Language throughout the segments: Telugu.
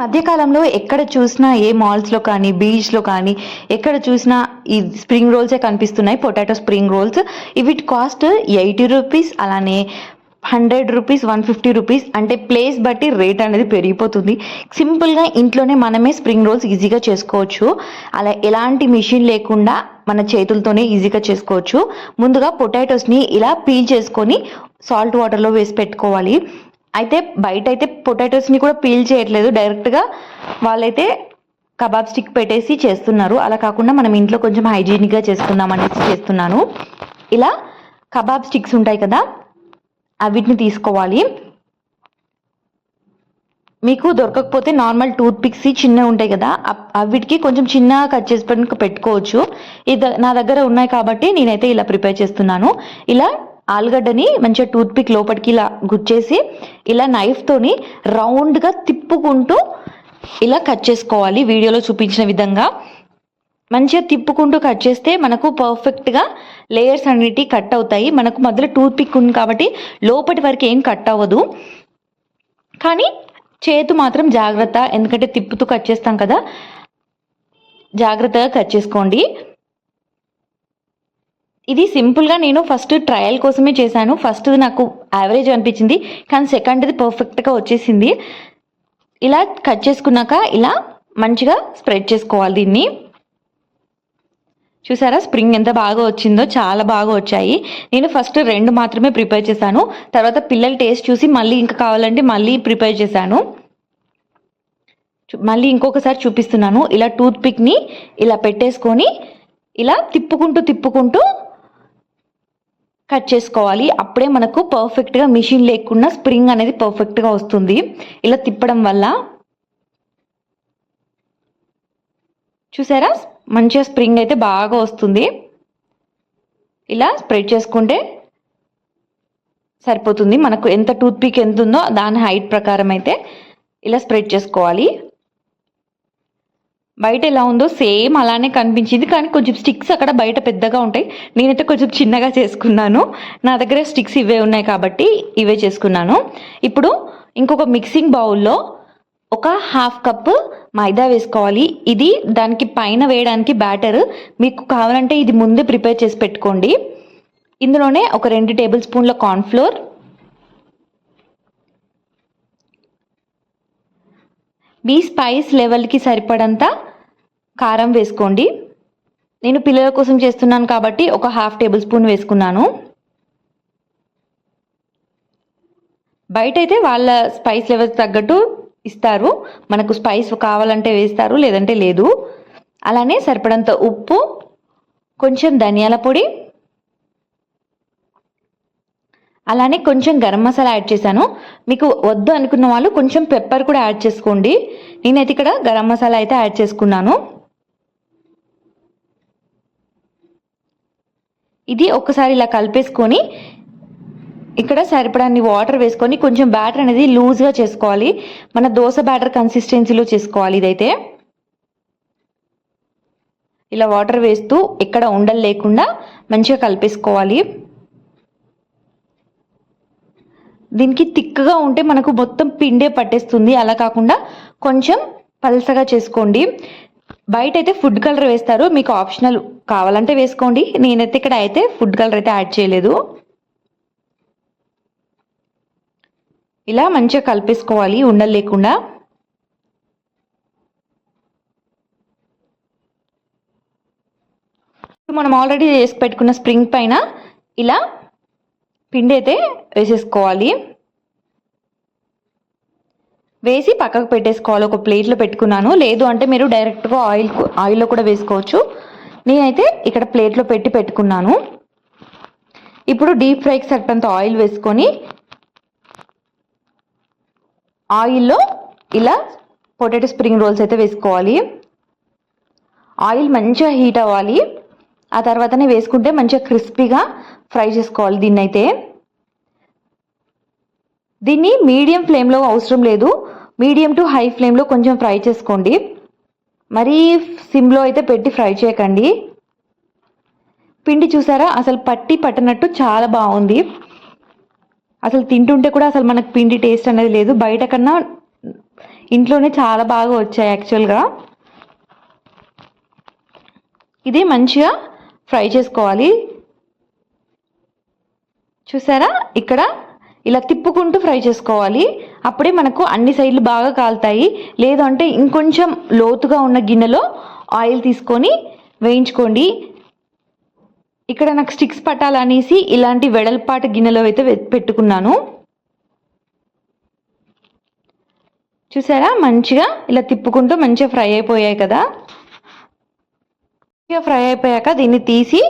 మధ్యకాలంలో ఎక్కడ చూసినా ఏ మాల్స్లో కానీ బీచ్లో కానీ ఎక్కడ చూసినా ఈ స్ప్రింగ్ రోల్సే కనిపిస్తున్నాయి. పొటాటో స్ప్రింగ్ రోల్స్ ఇవిట్ కాస్ట్ ఎయిటీ రూపీస్ అలానే hundred rupees one fifty rupees. అంటే ప్లేస్ బట్టి రేట్ అనేది పెరిగిపోతుంది. సింపుల్గా ఇంట్లోనే మనమే స్ప్రింగ్ రోల్స్ ఈజీగా చేసుకోవచ్చు. అలా ఎలాంటి మిషన్ లేకుండా మన చేతులతోనే ఈజీగా చేసుకోవచ్చు. ముందుగా పొటాటోస్ని ఇలా పీల్ చేసుకొని సాల్ట్ వాటర్లో వేసి పెట్టుకోవాలి. అయితే బయట అయితే పొటాటోస్ని కూడా పీల్ చేయట్లేదు. డైరెక్ట్గా వాళ్ళైతే కబాబ్ స్టిక్ పెట్టేసి చేస్తున్నారు. అలా కాకుండా మనం ఇంట్లో కొంచెం హైజీనిక్గా చేసుకుందాం అనేసి చేస్తున్నాను. ఇలా కబాబ్ స్టిక్స్ ఉంటాయి కదా అవిటిని తీసుకోవాలి. మీకు దొరకకపోతే నార్మల్ టూత్ పిక్స్ చిన్నవి ఉంటాయి కదా అప్- అవిటికి కొంచెం చిన్నగా కట్ చేసి పెట్టుకోవచ్చు. ఇది నా దగ్గర ఉన్నాయి కాబట్టి నేనైతే ఇలా ప్రిపేర్ చేస్తున్నాను. ఇలా ఆలుగడ్డని మంచిగా టూత్ పిక్ లోపలికి ఇలా గుచ్చేసి ఇలా నైఫ్తోని రౌండ్గా తిప్పుకుంటూ ఇలా కట్ చేసుకోవాలి. వీడియోలో చూపించిన విధంగా మంచిగా తిప్పుకుంటూ కట్ చేస్తే మనకు పర్ఫెక్ట్గా లేయర్స్ అన్నిటి కట్ అవుతాయి. మనకు మధ్యలో టూత్ పిక్ ఉంది కాబట్టి లోపటి వరకు ఏం కట్ అవ్వదు. కానీ చేతు మాత్రం జాగ్రత్త ఎందుకంటే తిప్పుతూ కట్ చేస్తాం కదా. జాగ్రత్తగా కట్ చేసుకోండి. ఇది సింపుల్గా నేను ఫస్ట్ ట్రయల్ కోసమే చేశాను. ఫస్ట్ నాకు యావరేజ్ అనిపించింది. కానీ సెకండ్ది పర్ఫెక్ట్గా వచ్చేసింది. ఇలా కట్ చేసుకున్నాక ఇలా మంచిగా స్ప్రెడ్ చేసుకోవాలి దీన్ని. చూసారా? స్ప్రింగ్ ఎంత బాగా వచ్చిందో చాలా బాగా వచ్చాయి. నేను ఫస్ట్ రెండు మాత్రమే ప్రిపేర్ చేశాను. తర్వాత పిల్లల టేస్ట్ చూసి మళ్ళీ ఇంకా కావాలంటే మళ్ళీ ప్రిపేర్ చేశాను. మళ్ళీ ఇంకొకసారి చూపిస్తున్నాను. ఇలా టూత్ పిక్ని ఇలా పెట్టేసుకొని ఇలా తిప్పుకుంటూ తిప్పుకుంటూ కట్ చేసుకోవాలి. అప్పుడే మనకు పర్ఫెక్ట్గా మిషన్ లేకుండా స్ప్రింగ్ అనేది పర్ఫెక్ట్గా వస్తుంది. ఇలా తిప్పడం వల్ల చూసారా? మంచిగా స్ప్రింగ్ అయితే బాగా వస్తుంది. ఇలా స్ప్రెడ్ చేసుకుంటే సరిపోతుంది. మనకు ఎంత టూత్ పీక్ ఎంత ఉందో దాని హైట్ ప్రకారం అయితే ఇలా స్ప్రెడ్ చేసుకోవాలి. బయట ఎలా ఉందో సేమ్ అలానే కనిపించింది. కానీ కొంచెం స్టిక్స్ అక్కడ బయట పెద్దగా ఉంటాయి. నేనైతే కొంచెం చిన్నగా చేసుకున్నాను. నా దగ్గర స్టిక్స్ ఇవే ఉన్నాయి కాబట్టి ఇవే చేసుకున్నాను. ఇప్పుడు ఇంకొక మిక్సింగ్ బౌల్లో ఒక హాఫ్ కప్ మైదా వేసుకోవాలి. ఇది దానికి పైన వేయడానికి బ్యాటర్. మీకు కావాలంటే ఇది ముందే ప్రిపేర్ చేసి పెట్టుకోండి. ఇందులోనే ఒక రెండు టేబుల్ స్పూన్ల కార్న్ఫ్లోర్ మీ స్పైస్ లెవెల్కి సరిపడంత కారం వేసుకోండి. నేను పిల్లల కోసం చేస్తున్నాను కాబట్టి ఒక హాఫ్ టేబుల్ స్పూన్ వేసుకున్నాను. బయట అయితే వాళ్ళ స్పైస్ లెవెల్ తగ్గట్టు ఇస్తారు. మనకు స్పైస్ కావాలంటే వేస్తారు లేదంటే లేదు. అలానే సరిపడంత ఉప్పు కొంచెం ధనియాల పొడి అలానే కొంచెం గరం మసాలా యాడ్ చేశాను. మీకు వద్దు అనుకున్న వాళ్ళు కొంచెం పెప్పర్ కూడా యాడ్ చేసుకోండి. నేనైతే ఇక్కడ గరం మసాలా అయితే యాడ్ చేసుకున్నాను. ఇది ఒక్కసారి ఇలా కలిపేసుకొని ఇక్కడ సరిపడాన్ని వాటర్ వేసుకొని కొంచెం బ్యాటర్ అనేది లూజ్గా చేసుకోవాలి. మన దోశ బ్యాటర్ కన్సిస్టెన్సీలో చేసుకోవాలి ఇదైతే. ఇలా వాటర్ వేస్తూ ఎక్కడ ఉండలు లేకుండా మంచిగా కలిపేసుకోవాలి. దీనికి తిక్కగా ఉంటే మనకు మొత్తం పిండే పట్టేస్తుంది. అలా కాకుండా కొంచెం పలసగా చేసుకోండి. బయట అయితే ఫుడ్ కలర్ వేస్తారు. మీకు ఆప్షనల్ కావాలంటే వేసుకోండి. నేనైతే ఇక్కడ అయితే ఫుడ్ కలర్ అయితే యాడ్ చేయలేదు. ఇలా మంచిగా కలిపేసుకోవాలి. ఉండలు లేకుండా. మనం ఆల్రెడీ చేసి పెట్టుకున్న స్ప్రింగ్ పైన ఇలా పిండి అయితే వేసేసుకోవాలి. వేసి పక్కకు పెట్టేసుకోవాలి. ఒక ప్లేట్లో పెట్టుకున్నాను. లేదు అంటే మీరు డైరెక్ట్గా ఆయిల్ ఆయిల్లో కూడా వేసుకోవచ్చు. నేనైతే ఇక్కడ ప్లేట్లో పెట్టి పెట్టుకున్నాను. ఇప్పుడు డీప్ ఫ్రైకి సరిపడంత ఆయిల్ వేసుకొని ఆయిల్లో ఇలా పొటాటో స్ప్రింగ్ రోల్స్ అయితే వేసుకోవాలి. ఆయిల్ మంచిగా హీట్ అవ్వాలి. ఆ తర్వాతనే వేసుకుంటే మంచిగా క్రిస్పీగా ఫ్రై చేసుకోవాలి దీన్ని అయితే దీన్ని మీడియం ఫ్లేమ్లో అవసరం లేదు. మీడియం టు హై ఫ్లేమ్లో కొంచెం ఫ్రై చేసుకోండి. మరీ సిమ్లో అయితే పెట్టి ఫ్రై చేయకండి. పిండి చూసారా? అసలు పట్టి పట్టనట్టు చాలా బాగుంది. అసలు తింటుంటే కూడా అసలు మనకు పిండి టేస్ట్ అనేది లేదు. బయట కన్నా ఇంట్లోనే చాలా బాగా వచ్చాయి యాక్చువల్గా. ఇది మంచిగా ఫ్రై చేసుకోవాలి. చూసారా? ఇక్కడ ఇలా తిప్పుకుంటూ ఫ్రై చేసుకోవాలి. అప్పుడే మనకు అన్ని సైడ్లు బాగా కాలుతాయి. లేదు అంటే ఇంకొంచెం లోతుగా ఉన్న గిన్నెలో ఆయిల్ తీసుకొని వేయించుకోండి. ఇక్కడ నాకు స్టిక్స్ పట్టాలనేసి ఇలాంటి వెడల్పాటి గిన్నెలో అయితే పెట్టుకున్నాను. చూసారా? మంచిగా ఇలా తిప్పుకుంటూ మంచిగా ఫ్రై అయిపోయాయి కదా. మంచిగా ఫ్రై అయిపోయాక దీన్ని తీసి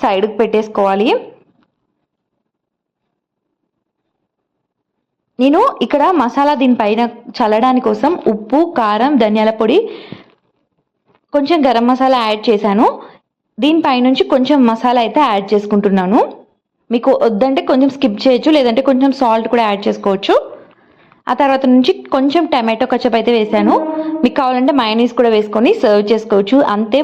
సైడ్కి పెట్టేసుకోవాలి. నేను ఇక్కడ మసాలా దీనిపైన చల్లడానికి కోసం ఉప్పు కారం ధనియాల పొడి కొంచెం గరం మసాలా యాడ్ చేశాను. దీనిపైనుంచి కొంచెం మసాలా అయితే యాడ్ చేసుకుంటున్నాను. మీకు వద్దంటే కొంచెం స్కిప్ చేయొచ్చు లేదంటే కొంచెం సాల్ట్ కూడా యాడ్ చేసుకోవచ్చు. ఆ తర్వాత నుంచి కొంచెం టమాటో కచ్చప్ అయితే వేసాను మీకు కావాలంటే మైనీస్ కూడా వేసుకొని సర్వ్ చేసుకోవచ్చు. అంతే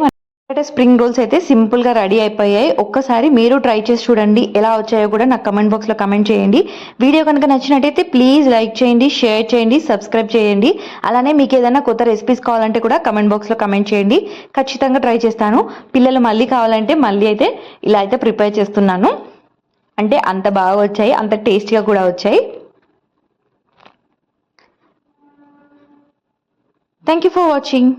మన స్ప్రింగ్ రోల్స్ అయితే సింపుల్గా రెడీ అయిపోయాయి. ఒక్కసారి మీరు ట్రై చేసి చూడండి. ఎలా వచ్చాయో కూడా నాకు కమెంట్ బాక్స్లో కమెంట్ చేయండి. వీడియో కనుక నచ్చినట్టయితే ప్లీజ్ లైక్ చేయండి షేర్ చేయండి సబ్స్క్రైబ్ చేయండి. అలానే మీకు ఏదైనా కొత్త రెసిపీస్ కావాలంటే కూడా కమెంట్ బాక్స్లో కమెంట్ చేయండి. ఖచ్చితంగా ట్రై చేస్తాను. పిల్లలు మళ్ళీ కావాలంటే మళ్ళీ అయితే ఇలా అయితే ప్రిపేర్ చేస్తున్నాను. అంటే అంత బాగా వచ్చాయి. అంత టేస్టీగా కూడా వచ్చాయి. Thank you for watching